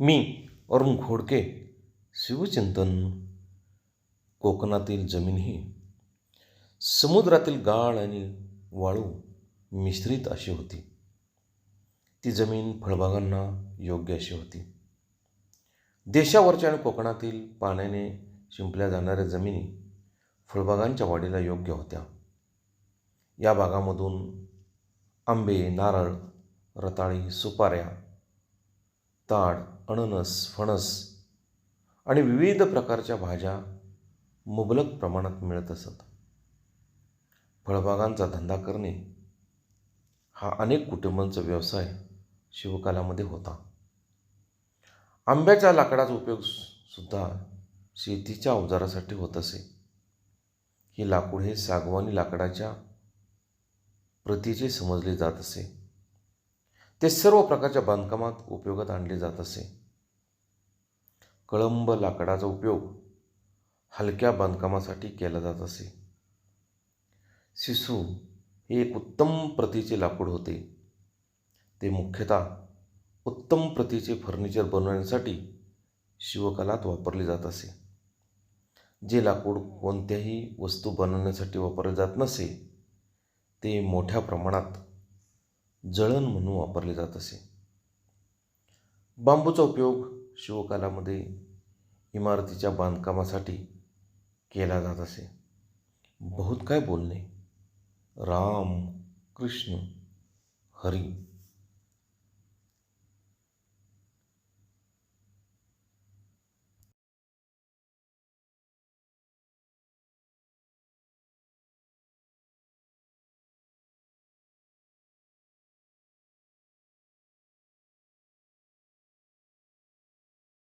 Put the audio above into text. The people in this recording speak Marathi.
मी अरुण घोडके शिवचिंतन कोकणातील जमीन ही समुद्रातील गाळ आणि वाळू मिश्रित अशी होती. ती जमीन फळबागांना योग्य अशी होती. देशावरच्या आणि कोकणातील पाण्याने शिंपल्या जाणाऱ्या जमिनी फळबागांच्या वाढीला योग्य होत्या. या भागामधून आंबे नारळ रताळी सुपाऱ्या ताड अननस फणस आणि विविध प्रकारच्या भाज्या मुबलक प्रमाणात मिळत असत. फळबागांचा धंदा करणे हा अनेक कुटुंबांचा व्यवसाय शिवकालामध्ये होता. आंब्याच्या लाकडाचा उपयोग सुद्धा शेतीच्या अवजारासाठी होत असे. हे लाकूड हे सागवानी लाकडाच्या प्रतीचे समजले जात असे. ते सर्व प्रकारच्या बांधकामात उपयोगात आणले जात असे. कळंब लाकडाचा उपयोग हलक्या बांधकामासाठी केला जात असे. सिसू हे एक उत्तम प्रतीचे लाकूड होते. ते मुख्यतः उत्तम प्रतीचे फर्निचर बनवण्यासाठी शिवकलात वापरले जात असे. जे लाकूड कोणत्याही वस्तू बनवण्यासाठी वापरले जात नसे ते मोठ्या प्रमाणात जळण म्हणून वापरले जात असे. बांबूचा उपयोग शिवकालामध्ये इमारतीच्या बांधकामासाठी केला जात असे. बहुत काय बोलणे? राम कृष्ण हरी.